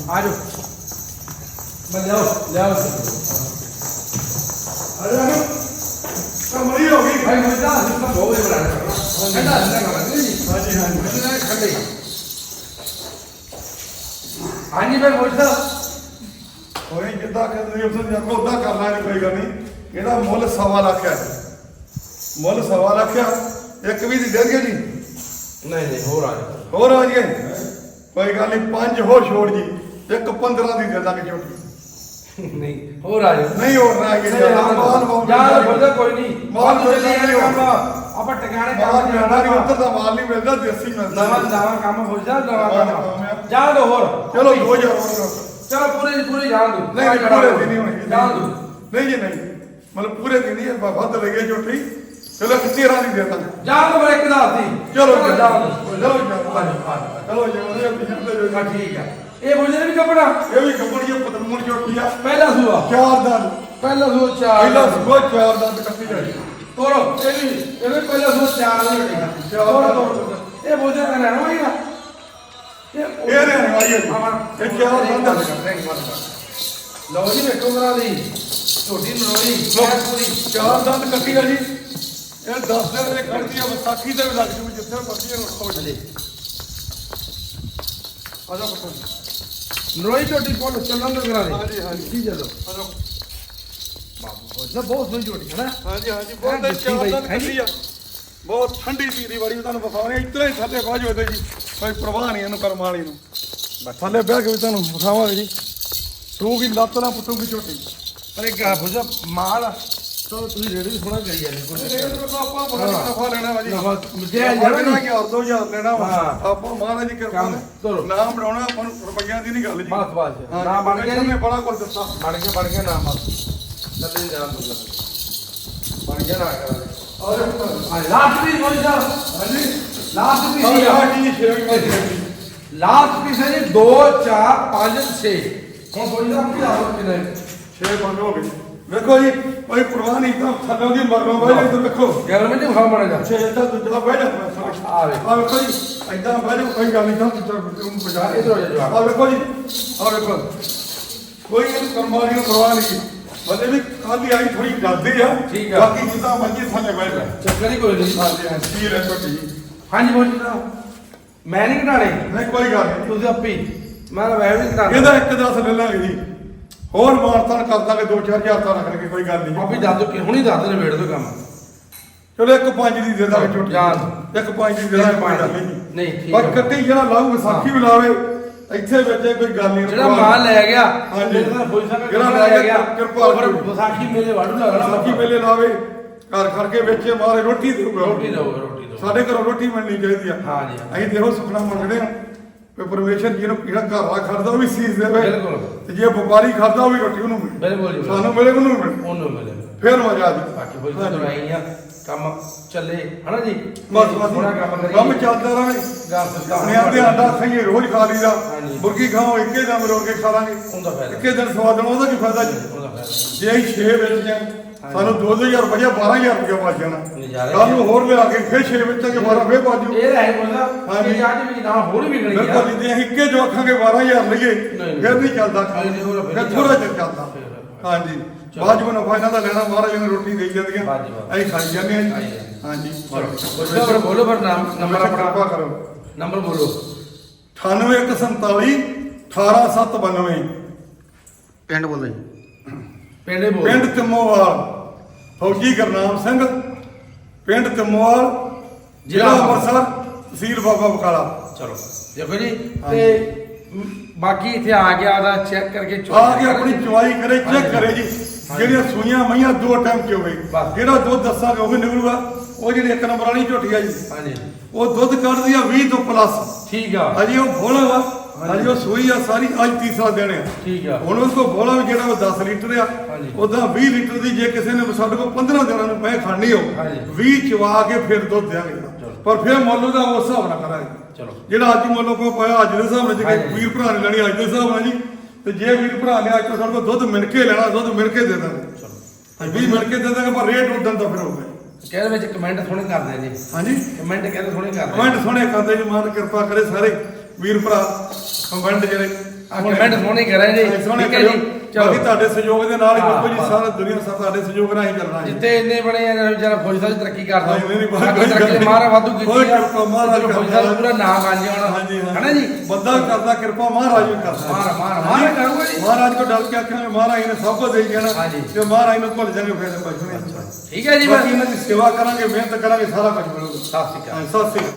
S1: ਆ ਜਾਓ ਮੈਂ ਲਿਆਓ
S2: ਕਮਰੀ ਹੋ ਗਈ
S1: ਭਾਈ ਬਹੁਤ ਹੀ ਜੀ ਖੰਡੇ ਹਾਂਜੀ ਭਾਈ
S2: ਹੋਏ ਜਿੱਦਾਂ ਕਹਿੰਦੇ ਉਸ ਨੂੰ ਜਾਕੋ ਉਦਾਂ ਕਰਨਾ ਨਹੀਂ ਕੋਈ ਗੱਲ ਨਹੀਂ ਇਹਦਾ ਮੁੱਲ ਸਵਾ ਲੱਖ ਹੈ ਮੁੱਲ ਸਵਾ ਲੱਖ ਆ ਇੱਕ ਵੀ ਦੀ ਦੇ ਦਈਏ ਜੀ
S1: ਨਹੀਂ ਨਹੀਂ ਹੋਰ ਆ ਜਾਓ।
S2: ਹੋਰ ਆ ਜੀ ਕੋਈ ਗੱਲ ਨਹੀਂ ਪੰਜ ਹੋਰ ਛੋੜ ਜੀ। ਇੱਕ 15 ਦੀ ਦੇ ਦਾਂਗੇ ਝੋਟੀ
S1: ਨਹੀਂ ਹੋਰ ਆ ਜਾਓ।
S2: ਨਹੀਂ ਹੋਰ ਨਾ ਕਿ
S1: ਯਾਰ ਬੰਦਾ ਕੋਈ ਨਹੀਂ।
S2: ਮਾਲ
S1: ਮਾਲ ਜਾਣਾ
S2: ਨਹੀਂ
S1: ਕੰਮ ਆਪਾਂ ਟਿਕਾਣੇ ਕੰਮ
S2: ਮਿਲਦਾ ਨਹੀਂ
S1: ਜਾਣਾ
S2: ਦਾ ਮਾਲ ਨਹੀਂ ਮਿਲਦਾ ਦੇਸੀ ਮਿਲਦਾ।
S1: ਨਵਾਂ ਨਵਾਂ ਕੰਮ ਹੋ ਜਾ ਨਵਾਂ ਕੰਮ।
S2: ਕੰਮ ਆ।
S1: ਜਾ ਦੋ ਹੋਰ।
S2: ਚਲੋ 2000 ਹੋਰ
S1: ਚਲੋ ਪੂਰੀ ਪੂਰੀ ਜਾਣ ਦੋ।
S2: ਨਹੀਂ ਨਹੀਂ, ਪੂਰੇ ਦੀ। ਨਹੀਂ ਹੋਣੀ
S1: ਜਾਣ ਦੋ।
S2: ਨਹੀਂ ਜੀ ਨਹੀਂ। ਮਤਲਬ ਪੂਰੇ ਦੀ ਨਹੀਂ ਇਹ ਵੱਧ ਲੱਗੇ ਝੋਟੀ ਚਲੋ ਕਿ 13 ਦੀ ਦੇ ਦਾਂਗੇ
S1: ਜਾਣ ਦੋ ਮੇਰੇ ਕਿਦਾਂ ਸੀ
S2: ਚਲੋ ਜਾਓ
S1: ਦੋ
S2: ਚਲੋ
S1: ਆ
S2: ਜਾਓ।
S1: ਆ।
S2: ਚਲੋ ਜਾਓ ਇਹ ਪਿਛੜ ਤੇ ਜੋ
S1: ਠੀਕ ਆ। ਇਹ ਬੁਝੇ ਵੀ ਕੱਪੜਾ?
S2: ਇਹ ਵੀ ਕੰਪਨੀ ਦੀ ਪਤਮੂਣ ਝੋਟੀ ਆ।
S1: ਪਹਿਲਾ ਸੂਆ।
S2: ਚਾਰ ਦੰਦ।
S1: ਪਹਿਲਾ ਸੂਆ ਚਾਰ
S2: ਪਹਿਲਾ ਸੁਬਾ ਚਾਰ ਦੰਦ ਕੱਟੀ ਜਾਣੀ
S1: ਤੋਰੋ ਇਹ ਵੀ ਇਹ ਵੀ ਪਹਿਲਾ ਸੂਆ ਚਾਰ ਨਹੀਂ ਹੋਣੀ
S2: ਚਾਰ
S1: ਤੋਰੋ ਤੋਰੋ ਇਹ ਬੁਝੇ ਦਾ ਰਹਿਣਾ ਹੋਏਗਾ
S2: ਇਹ ਰਹਿਣ ਵਾਲੀ ਹੈ ਜੀ। ਇਹ ਚਾਰ ਦੰਦ ਆ।
S1: ਲਓ ਜੀ ਵੇਖੋ ਕਰਾ ਦੀ। ਬਹੁਤ ਪੂਰੀ।
S2: ਚਾਰ ਦੰਦ ਕੱਟੀ ਆ ਜੀ। ਇਹ 10 ਦਿਨ ਦੇ ਕੱਢਦੀ ਆ ਵਿਸਾਖੀ ਤੇ ਵੀ ਲੱਗ ਜੂ ਜਿੱਥੇ ਮਰਜ਼ੀ ਇਹਨੂੰ ਰੱਖੋ ਜੀ ਆ ਜਾ। ਪੁੱਤ
S1: ਨਰੋਈ ਛੋਟੀ ਕੋਲ ਚੱਲਣ ਦੋ ਕਰਾ ਦੇ
S2: ਹਾਂਜੀ, ਹਾਂਜੀ।
S1: ਕੀ ਚੱਲੋ?
S2: ਆ ਜਾ
S1: ਬਾਬੂ ਬਹੁਤ ਬਹੁਤ ਸੋਹਣੀ ਛੋਟੀ ਹੈ ਨਾ
S2: ਹਾਂਜੀ ਹਾਂਜੀ ਬਹੁਤ
S1: ਹਾਂ,
S2: ਚਾਰ
S1: ਬਾਈ,
S2: ਦੰਦ
S1: ਹੈਂ ਜੀ?
S2: ਕੱਟੀ ਆ। ਬਹੁਤ ਠੰਡੀ ਧੀਰੀ ਵਾਲੀ ਤੁਹਾਨੂੰ ਵਿਖਾਉਣੀ ਇਤਨਾ ਹੀ ਥੱਲੇ ਬਾਝ ਹੋਦੇ ਜੀ। ਕੋਈ ਪ੍ਰਵਾਹ ਨਹੀਂ ਇਹਨੂੰ ਕਰਮ ਵਾਲੀ ਨੂੰ। ਥੱਲੇ ਬਹਿ ਕੇ ਵੀ ਤੁਹਾਨੂੰ ਵਿਖਾਵਾਂਗੇ ਜੀ। ਤੂੰ ਕੀ ਲੱਤ ਨਾ ਪੁੱਟੂਗੀ ਝੋਟੀ।
S1: ਪਰ ਇੱਕ ਬੁਝਾ ਮਾਲ ਚਲੋ ਤੁਸੀਂ ਰੇੜੀ ਥੋੜਾ ਕਰੀ ਜਾਂਦੇ ਕੋਈ
S2: ਇਹ ਤਾਂ ਆਪਾਂ ਬੜਾ ਨਫਾ ਲੈਣਾ ਵਾ ਜੀ।
S1: ਨਫਾ ਜੇ
S2: ਆਪਾਂ
S1: ਜਾਣਾ
S2: ਲੈਣਾ
S1: ਨਹੀਂ
S2: ਕਿ ਹੋਰ ਦੋ ਹਜ਼ਾਰ ਲੈਣਾ ਵਾ।
S1: ਹਾਂ।
S2: ਆਪਾਂ ਮਹਾਰਾਜ ਦੀ ਕਿਰਪਾ
S1: ਕੰਮ, ਤੁਰੋ।
S2: ਨਾਲ ਨਾਮ ਬਣਾਉਣਾ ਆਪਾਂ ਨੂੰ ਰੁਪਈਆਂ ਦੀ ਨਹੀਂ ਗੱਲ ਜੀ।
S1: ਬਸ ਬਸ।
S2: ਹਾਂ,
S1: ਨਾ ਬਣ ਗਿਆ
S2: ਨੇ
S1: ਜੀ।
S2: ਬੜਾ ਕੁਝ ਦਿੱਤਾ
S1: ਬਣ ਗਿਆ ਬਣ ਗਿਆ ਨਾ ਬਸ। ਚੱਲੇ ਜਾਣ ਦੋ ਬਣ ਗਿਆ ਨਾ ਕਰਾ ਦੇ
S2: ਆ ਜਾ
S1: ਲਾਸਟ ਪੀਸ ਫੌਜੀ ਸਾਹਿਬ
S2: ਹਾਂਜੀ।
S1: ਲਾਸਟ ਪੀਸ
S2: ਆ
S1: ਹੀ
S2: ਜਾ।
S1: ਆ
S2: ਜੀ ਛੇਵੀਂ ਪਾਜੀ
S1: ਲਾਸਟ ਪੀਸ ਹੈ ਜੀ 2 4 5 6 ਹੁਣ ਕੀ ਕਿਨੇ
S2: ਬੰਦ ਹੋ? ਗਏ ਵੇਖੋ ਜੀ ਕੋਈ ਪਰਵਾਹ ਨਹੀਂ ਤਾਂ ਥੱਲੋਂ ਦੀ ਮਰਨੋਂ ਬਾਈ ਇੱਧਰ ਵੇਖੋ।
S1: ਗਰਮ ਨਹੀਂ ਖਾ ਮੜਾ ਜਾ
S2: ਛੇ ਇੱਧਰ ਦੂਜਾ ਬਹਿ ਜਾ
S1: ਆ ਵੇ।
S2: ਆ ਵੇਖੋ ਜੀ ਐਦਾਂ ਜਾ ਕੋਈ ਗੱਲ ਨਹੀਂ ਤਾਂ ਦੂਜਾ ਬਜਾ
S1: ਇੱਧਰ ਹੋ ਜਾ।
S2: ਆ ਵੇਖੋ ਜੀ ਆ ਵੇਖੋ। ਕੋਈ ਇਹਨੂੰ ਕਰਮਾਂ ਦੀ ਪਰਵਾਹ ਨਹੀਂ। ਬੰਦੇ ਵੀ ਖਾਲੀ ਆਈ ਥੋੜੀ ਡਰਦੇ ਆ।
S1: ਠੀਕ ਆ।
S2: ਬਾਕੀ ਜਿੱਦਾਂ ਮਰਜ਼ੀ ਥੱਲੇ ਬਹਿ ਜਾ।
S1: ਚੱਕਰ ਹੀ ਕੋਈ ਨਹੀਂ।
S2: ਹਾਂਜੀ ਹਾਂਜੀ। ਕੀ ਲੈ ਛੋਟੀ ਜੀ
S1: ਹਾਂਜੀ ਫੌਜੀ ਸਾਹਿਬ ਮੈਂ ਨਹੀਂ ਘਟਾਣੇ।
S2: ਨਹੀਂ ਕੋਈ ਗੱਲ ਨਹੀਂ।
S1: ਤੁਸੀਂ ਆਪੇ। ਹੀ। ਮੈਂ ਤਾਂ ਵੈਸੇ ਵੀ ਘਟਾਣੇ।
S2: ਇਹਦਾ ਇੱਕ ਦਸ ਲੈ ਲਾਂਗੇ ਜੀ ਹੋਰ ਮਾਨਤਾਨ ਕਰ ਦਾਂਗੇ 2-4000 ਤਾਂ ਰੱਖ ਲਗੇ ਕੋਈ ਗੱਲ ਨਹੀਂ।
S1: ਆਪੇ ਦੱਸ ਦੋ ਕਿ ਹੁਣੀ ਦੱਸ ਦੇ ਵੇੜ ਦੋ ਕੰਮ।
S2: ਚਲੋ ਇੱਕ ਪੰਜ ਦੀ ਦੇ ਦਾਂਗੇ ਛੋਟੀ
S1: ਜਾਨ।
S2: ਇੱਕ ਪੰਜ ਦੀ ਦੇ ਦਾਂਗੇ ਕੋਈ ਗੱਲ ਨਹੀਂ।
S1: ਨਹੀਂ, ਠੀਕ
S2: ਪਰ। ਕੱਟੀ ਜਿਹੜਾ ਲਾਊ ਵਿਸਾਖੀ ਵੀ ਲਾਵੇ ਇੱਥੇ ਵੇਚੇ ਕੋਈ ਗੱਲ ਨਹੀਂ
S1: ਜਿਹੜਾ ਮਾਲ ਲੈ ਗਿਆ
S2: ਹਾਂਜੀ।
S1: ਜਿਹੜਾ
S2: ਲੈ ਗਿਆ, ਕਿਰਪਾ ਕਰੋ।
S1: ਵਿਸਾਖੀ ਮੇਲੇ ਵਾੜੂ ਲੱਗਣਾ
S2: ਵਿਸਾਖੀ ਵੇਲੇ ਲਾਵੇ ਘਰ ਖੜ ਕੇ ਵੇਚੇ ਮਾਰੇ ਰੋਟੀ ਦੇਊਗਾ।
S1: ਰੋਟੀ ਦੋ ਰੋਟੀ ਦੋ
S2: ਸਾਡੇ ਘਰੋਂ ਰੋਟੀ ਮਿਲਣੀ ਚਾਹੀਦੀ ਆ।
S1: ਹਾਂਜੀ।
S2: ਅਸੀਂ ਦੇਖੋ ਸੁਖਣਾ ਮੰਗਦੇ ਆ ਕਿ ਪਰਮੇਸ਼ਰ ਜੀ ਨੂੰ ਜਿਹੜਾ ਘਰ ਵਾਲਾ ਖੜਦਾ ਉਹ ਵੀ ਸੀਸ ਦੇਵੇ
S1: ਬਿਲਕੁਲ।
S2: ਤੇ ਜੇ ਵਪਾਰੀ ਖੜਦਾ ਉਹ ਵੀ ਰੋਟੀ ਉਹਨੂੰ ਮਿਲੇ।
S1: ਬਿਲਕੁਲ ਜੀ
S2: ਸਾਨੂੰ ਮਿਲੇ ਉਹਨੂੰ ਵੀ ਮਿਲੇ।
S1: ਉਹਨੂੰ ਮਿਲੇ।
S2: ਫੇਰ ਮਜ਼ਾ ਆ ਜੀ
S1: ਬਾਕੀ ਸਾਹਿਬ ਆਈ ਆ। ਕੰਮ ਚੱਲੇ। ਹਨਾ ਜੀ?
S2: ਬਸ ਬਸ।
S1: ਥੋੜਾ ਕੰਮ ਕਰੀਏ।
S2: ਕੰਮ ਚੱਲਦਾ ਰਹੇ।
S1: ਗਾਂ ਸਿੱਧਾ
S2: ਆਪਣੇ ਆਂਦਾ ਖਾਈਏ ਰੋਜ਼ ਖਾ ਲਈਦਾ। ਮੁਰਗੀ ਖਾਓ ਇੱਕੇ ਦਮ ਰੋਕ ਕੇ ਖਾ ਲਾਂਗੇ।
S1: ਉਹਦਾ ਫਾਇਦਾ।
S2: ਇੱਕੇ ਦਿਨ ਸਵਾਦ ਨਾਲ ਉਹਦਾ ਕੀ ਫਾਇਦਾ ਜੀ? ਜੇ ਅਸੀਂ 6 ਵੇਚ ਜਾਂ ਸਾਨੂੰ 2000 ਰੁਪਇਆ 12000 ਰੁਪਇਆ ਬਚ ਜਾਣਾ।
S1: ਨਜ਼ਾਰੇ
S2: ਕੱਲ ਨੂੰ ਹੋਰ ਲਿਆ ਕੇ ਫੇਰ 6 ਵੇਚਾਂਗੇ 12 ਫੇਰ ਬਾਜੂ
S1: ਇਹ ਰਹਿ ਬੋਲਦਾ। ਕਿ ਅੱਜ ਵੀ ਨਾ ਹੋਰ ਵੀ ਗਣੀ
S2: ਬਿਲਕੁਲ ਜੀ ਜੇ ਅਸੀਂ ਇੱਕੇ ਜੋ ਆਖਾਂਗੇ 12000 ਲਈਏ
S1: ਨਹੀਂ।
S2: ਫਿਰ ਨਹੀਂ ਚੱਲਦਾ
S1: ਫਿਰ
S2: ਥੋੜਾ। ਜਿਹਾ ਚੱਲਦਾ। ਹਾਂਜੀ।
S1: ਚਲੋ।
S2: ਬਾਜੂ ਨੂੰ ਫਾਇਦਾ ਤਾਂ ਲੈਣਾ ਮਹਾਰਾਜ ਨੇ ਰੋਟੀ ਦੇਈ ਜਾਂਦੀਆਂ। ਅਸੀਂ ਖਾਈ ਜਾਂਦੇ ਹਾਂ
S1: ਖਾਈ
S2: ਜੀ।
S1: ਜਾਂਦੇ।
S2: ਹਾਂਜੀ।
S1: ਬੋਲੋ ਫਿਰ ਨਾਮ ਨੰਬਰ
S2: ਕਿਰਪਾ
S1: ਆਪਣਾ
S2: ਕਰੋ।
S1: ਨੰਬਰ ਬੋਲੋ।
S2: 9847 18792
S3: ਪਿੰਡ ਬੋਲੋ ਜੀ।
S1: ਪਿੰਡੇ ਬੋਲ।
S2: ਪਿੰਡ ਤਿਮੋਵਾਲ ਫੌਜੀ ਗਰਨਾਮ ਸਿੰਘ। ਪਿੰਡ ਤਿਮੋਵਾਲ ਜ਼ਿਲ੍ਹਾ ਅੰਮ੍ਰਿਤਸਰ ਤਹਿਸੀਲ ਬਾਬਾ ਬਕਾਲਾ।
S1: ਚਲੋ ਦੇਖੋ ਜੀ ਤੇ ਬਾਕੀ ਇੱਥੇ ਆ ਗਿਆ ਉਹਦਾ ਚੈੱਕ ਕਰਕੇ
S2: ਆ ਕੇ ਆਪਣੀ ਚਵਾਈ ਕਰੇ ਚੈੱਕ ਕਰੇ ਜੀ। ਜਿਹੜੀਆਂ ਸੂਈਆਂ ਮਈਆਂ ਦੋ ਟਾਈਮ ਚ ਹੋਵੇ। ਜਿਹੜਾ ਦੁੱਧ ਦੱਸਾਂਗੇ ਉਹ ਵੀ ਨਿਕਲੂਗਾ। ਉਹ ਜਿਹੜੀ ਇੱਕ ਨੰਬਰ ਵਾਲੀ ਝੋਟੀ ਆ ਜੀ।
S1: ਹਾਂਜੀ।
S2: ਉਹ ਦੁੱਧ ਕੱਢਦੀ ਆ 20 ਤੋਂ ਪਲੱਸ
S1: ਠੀਕ ਆ।
S2: ਅਜੇ ਉਹ ਭੋਲਾ ਵਾ। ਅਜੇ ਉਹ ਸੂਈ ਆ ਸਾਰੀ ਅੱਜ ਤੀਸਰਾ ਦਿਨ ਆ।
S1: ਠੀਕ ਆ।
S2: ਹੁਣ ਉਸ ਕੋ ਭੋਲਾ ਵੀ ਜਿਹੜਾ ਉਹ 10 ਲੀਟਰ ਆ
S1: ਹਾਂਜੀ।
S2: ਉਹਦਾ 20 ਲੀਟਰ ਦੀ ਜੇ ਕਿਸੇ ਨੇ ਸਾਡੇ ਕੋਲ 15 ਦਿਨਾਂ ਨੂੰ ਪੈ ਖਾਣੀ ਹੋ
S1: ਹਾਂਜੀ।
S2: 20 ਚਵਾ ਕੇ ਫਿਰ ਦੁੱਧ
S1: ਚਲੋ।
S2: ਪਰ ਫਿਰ ਮੁੱਲ ਦਾ ਉਸ ਹਿਸਾਬ ਨਾਲ ਕਰਾਂਗੇ।
S1: ਚਲੋ।
S2: ਜਿਹੜਾ ਅੱਜ ਮੁੱਲ ਕੋ ਪਾਇਆ ਅੱਜ ਦੇ ਹਿਸਾਬ ਨਾਲ ਜੇ
S1: ਹਾਂਜੀ।
S2: ਵੀਰ ਭਰਾ ਨੇ ਲੈਣੀ ਅੱਜ ਦੇ ਹਿਸਾਬ ਨਾਲ ਜੀ। ਤੇ ਜੇ ਵੀਰ ਭਰਾ ਨੇ ਅੱਜ ਤੋਂ ਸਾਡੇ ਕੋਲ ਦੁੱਧ ਮਿਣ ਕੇ ਲੈਣਾ ਦੁੱਧ ਮਿਣ ਕੇ ਦੇ ਦਾਂਗੇ।
S1: ਚਲੋ।
S2: 20 ਮਿਣ ਕੇ ਦੇ ਦਾਂਗੇ ਪਰ ਰੇਟ ਉਦੋਂ ਦਾ ਫਿਰ ਹੋਊਗਾ
S1: ਕਹਿੰਦੇ ਵਿੱਚ ਕਮੈਂਟ ਸੋਹਣੇ ਕਰਦੇ ਜੀ।
S2: ਹਾਂਜੀ।
S1: ਕਮੈਂਟ ਕਹਿੰਦੇ ਸੋਹਣੇ ਕਰਦੇ
S2: ਕਮੈਂਟ ਸੋਹਣੇ ਕਰਦੇ ਜੀ ਮਾਨ ਕਿਰਪਾ ਕਰੇ ਸਾਰੇ। ਵੀਰ ਭਰਾ ਕਮੈਂਟ ਜਿਹੜੇ
S1: ਆ ਕਮੈਂਟ ਸੋਹਣੇ ਕਰਾਂ ਜੀ। ਠੀਕ ਹੈ ਜੀ
S2: ਬਾਕੀ
S1: ਚਲੋ।
S2: ਤੁਹਾਡੇ ਸਹਿਯੋਗ ਦੇ ਨਾਲ ਹੀ
S1: ਹਾਂ,
S2: ਦੇਖੋ ਜੀ। ਸਾਰਾ ਦੁਨੀਆ ਸਭ ਤੁਹਾਡੇ ਸਹਿਯੋਗ ਨਾਲ ਹੀ ਚੱਲਣਾ ਜੀ।
S1: ਜਿੱਤੇ ਇੰਨੇ ਬਣੇ ਆ ਵਿਚਾਰਾ ਫੌਜੀ ਸਾਹਿਬ ਤਰੱਕੀ ਕਰਦਾ।
S2: ਨਹੀਂ, ਨਹੀਂ, ਬਸ
S1: ਬਾਕੀ ਤਰੱਕੀ
S2: ਨਹੀਂ।
S1: ਮਾਰਾ ਵਾਧੂ ਕੀਤੀ ਆ ਫੌਜੀ ਸਾਹਿਬ ਦਾ ਪੂਰਾ ਨਾਮ ਬਣ ਜਾਣਾ
S2: ਹਾਂਜੀ ਹਾਂ
S1: ਹੈਨਾ ਜੀ?
S2: ਬੰਦਾ ਕਰਦਾ ਕਿਰਪਾ ਮਹਾਰਾਜ ਵੀ ਕਰਦਾ।
S1: ਮਾਰ
S2: ਹਾਂਜੀ।
S1: ਮਾਰ। ਕਰੂਗਾ ਜੀ।
S2: ਮਹਾਰਾਜ ਕੋ ਡਲ ਕੇ ਆਖਾਂਗੇ ਮਹਾਰਾਜ ਨੇ ਸਭ ਕੁਝ ਦੇਈ ਜਾਣਾ। ਤੇ ਮਹਾਰਾਜ ਨੂੰ ਭੁੱਲ ਜਾਣਗੇ ਫਿਰ ਨਹੀਂ
S1: ਠੀਕ ਹੈ ਜੀ
S2: ਬਾਕੀ ਇਹਨਾਂ ਦੀ ਸੇਵਾ ਕਰਾਂਗੇ ਮਿਹਨਤ ਕਰਾਂਗੇ ਸਾਰਾ ਕੁਝ ਮਿਲੂਗਾ
S1: ਸਤਿ ਸ਼੍ਰੀ ਅਕਾਲ।
S2: ਹਾਂ, ਸਤਿ ਸ੍ਰੀ ਅਕਾਲ।